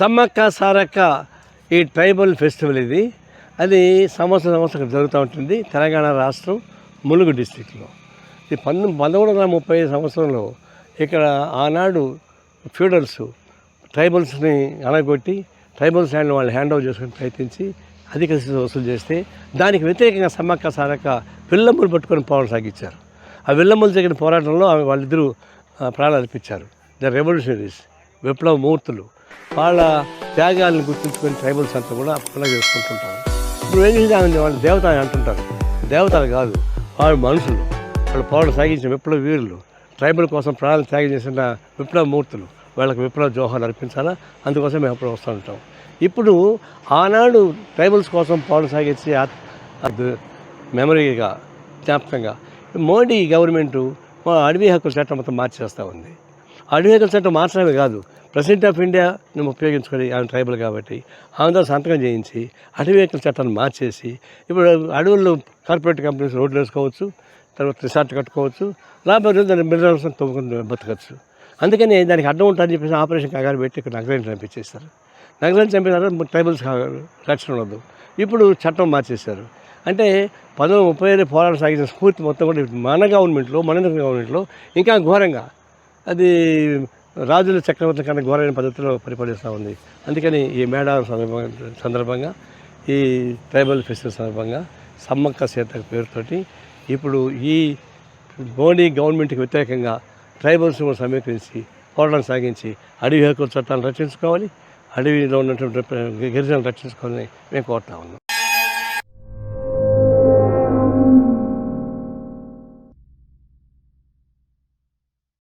సమ్మక్క సారక్క ఈ tribal festival ఇది. అది సంవత్సరం సంవత్సరం జరుగుతూ ఉంటుంది తెలంగాణ రాష్ట్రం ములుగు డిస్టిక్లో. ఇది పంతొమ్మిది పదమూడు వందల ముప్పై ఐదు సంవత్సరంలో ఇక్కడ ఆనాడు ఫ్యూడల్స్ ట్రైబల్స్ని అనగొట్టి ట్రైబల్స్ హ్యాండ్ వాళ్ళు హ్యాండ్ ఓవర్ చేసుకుని ప్రయత్నించి అధిక స్థితి వసూలు చేస్తే దానికి వ్యతిరేకంగా సమ్మక్క సారక్క విల్లమ్ములు పట్టుకొని పోరాటం సాగించారు. ఆ విల్లమ్ములు జరిగిన పోరాటంలో ఆమె వాళ్ళిద్దరూ ప్రాణాలు అర్పించారు. ద రెవల్యూషనరీస్ విప్లవ మూర్తులు. వాళ్ళ త్యాగాలను గుర్తుంచుకొని ట్రైబల్స్ అంతా కూడా పండుగ చేసుకుంటుంటారు. ఇప్పుడు ఏం చేసి వాళ్ళు దేవత అని అంటుంటారు. దేవతలు కాదు వాళ్ళు మనుషులు. వాళ్ళు పౌరులు సాగించిన విప్లవ వీరులు. ట్రైబల్ కోసం ప్రాణాలు త్యాగం చేసిన విప్లవ మూర్తులు. వాళ్ళకి విప్లవ జోహాలు అర్పించాలా? అందుకోసం మేము అప్పుడు వస్తూ ఉంటాం. ఇప్పుడు ఆనాడు ట్రైబల్స్ కోసం పౌరులు సాగించి మెమరీగా జ్ఞాపకంగా మోడీ గవర్నమెంటు అడవి హక్కుల చట్టం మొత్తం మార్చేస్తూ ఉంది. అడవి హక్కుల చట్టం మార్చడమే కాదు ప్రెసిడెంట్ ఆఫ్ ఇండియాని ఉపయోగించుకొని ఆయన ట్రైబల్ కాబట్టి ఆమెతో సంతకం చేయించి అటవీ చట్టాన్ని మార్చేసి ఇప్పుడు అడవుల్లో కార్పొరేట్ కంపెనీస్ రోడ్లు వేసుకోవచ్చు తర్వాత రిసార్ట్ కట్టుకోవచ్చు లేకపోతే దాన్ని మినరల్స్ తవ్వుకుని బతకచ్చు. అందుకని దానికి అడ్డం ఉంటుందని చెప్పేసి ఆపరేషన్ కాగారు పెట్టి ఇక్కడ నగరాన్ని చంపించేస్తారు నగరాన్ని చంపిన తర్వాత ట్రైబల్స్ రక్షణ ఉండదు. ఇప్పుడు చట్టం మార్చేశారు. అంటే పంతొమ్మిది ముప్పై ఐదు పోరాటం సాగించిన స్ఫూర్తి మొత్తం కూడా మన గవర్నమెంట్లో మన గవర్నమెంట్లో ఇంకా ఘోరంగా. అది రాజుల చక్రవర్తి కన్నా ఘోరమైన పద్ధతిలో పరిపాలిస్తూ ఉంది. అందుకని ఈ మేడారం సందర్భంగా సందర్భంగా ఈ ట్రైబల్ ఫెస్టివల్ సందర్భంగా సమ్మక్క సీత పేరుతోటి ఇప్పుడు ఈ మోడీ గవర్నమెంట్కి వ్యతిరేకంగా ట్రైబల్స్ సమీకరించి పోరాటం సాగించి అడవి హక్కుల చట్టాలను రక్షించుకోవాలి. అడవిలో ఉన్నటువంటి గిరిజనులు రక్షించుకోవాలని మేము కోరుతా ఉన్నాం.